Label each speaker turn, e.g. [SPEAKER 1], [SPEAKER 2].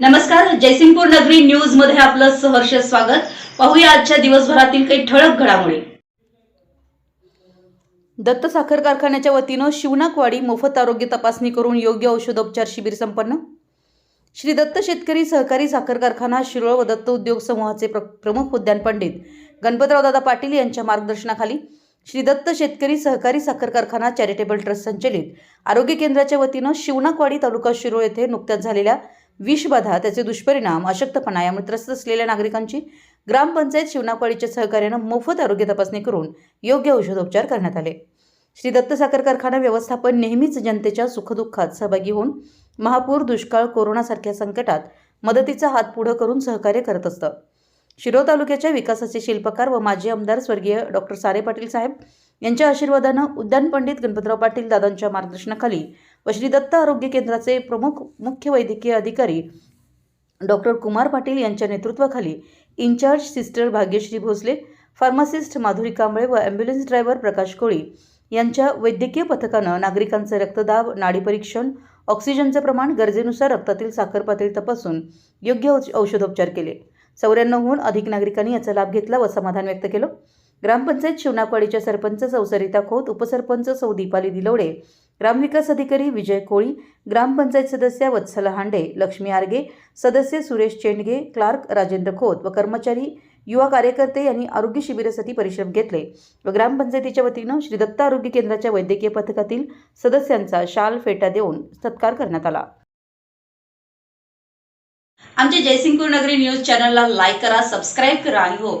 [SPEAKER 1] नमस्कार जयसिंगपूर नगरी न्यूजमध्ये आपलं सहर्ष स्वागत. पाहूया आजच्या दिवसभरातील काही ठळक घडामोडी. दत्त साखर कारखान्याच्या वतीनं शिवनाकवाडी मोफत आरोग्य तपासणी करून योग्य औषधोपचार शिबिर संपन्न. श्री दत्त शेतकरी सहकारी साखर कारखाना शिरोळ व दत्त उद्योग समूहाचे प्र प्रमुख उद्यान पंडित गणपतराव दादा पाटील यांच्या मार्गदर्शनाखाली श्री दत्त शेतकरी सहकारी साखर कारखाना चॅरिटेबल ट्रस्ट संचलित आरोग्य केंद्राच्या वतीनं शिवनाकवाडी तालुका शिरोळ येथे नुकत्याच झालेल्या विषबाधा त्याचे दुष्परिणाम अशक्तपणा यामुळे त्रस्त असलेल्या नागरिकांची ग्रामपंचायत शिवनापाडीच्या सहकार्यानं मोफत आरोग्य तपासणी करून योग्य औषधोपचार करण्यात आले. श्री दत्त साखर कारखाना व्यवस्थापन नेहमीच जनतेच्या सुखदुःखात सहभागी होऊन महापूर दुष्काळ कोरोनासारख्या संकटात मदतीचा हात पुढं करून सहकार्य करत असतं. शिरो तालुक्याच्या विकासाचे शिल्पकार व माजी आमदार स्वर्गीय डॉक्टर सारे पाटील साहेब यांच्या आशीर्वादानं उद्यान पंडित गणपतराव पाटील दादांच्या मार्गदर्शनाखाली व श्री दत्त आरोग्य केंद्राचे प्रमुख मुख्य वैद्यकीय अधिकारी डॉक्टर कुमार पाटील यांच्या नेतृत्वाखाली in-charge sister Bhagyashree Bhosale pharmacist Madhuri Kamble व ॲम्ब्युलन्स ड्रायव्हर प्रकाश कोळी यांच्या वैद्यकीय पथकानं नागरिकांचे रक्तदाब नाडी परीक्षण ऑक्सिजनचे प्रमाण गरजेनुसार रक्तातील साखर पातळी तपासून योग्य औष- औषधोपचार केले. चौऱ्याण्णवहून अधिक नागरिकांनी याचा लाभ घेतला व समाधान व्यक्त केलं. ग्रामपंचायत शिवनाकवाडीच्या सरपंच सौ सरिता खोत उपसरपंच सौ दीपाली दिलवडे ग्रामविकास अधिकारी विजय कोळी ग्रामपंचायत सदस्य वत्सला हांडे लक्ष्मी आर्गे सदस्य सुरेश चेंडगे क्लार्क राजेंद्र खोत व कर्मचारी युवा कार्यकर्ते यांनी आरोग्य शिबिरासाठी परिश्रम घेतले व ग्रामपंचायतीच्या वतीनं श्री दत्त आरोग्य केंद्राच्या वैद्यकीय पथकातील सदस्यांचा शाल फेटा देऊन सत्कार करण्यात आला. आमच्या जयसिंगपूर नगरी न्यूज चॅनलला लाईक करा सबस्क्राईब करा आणि हो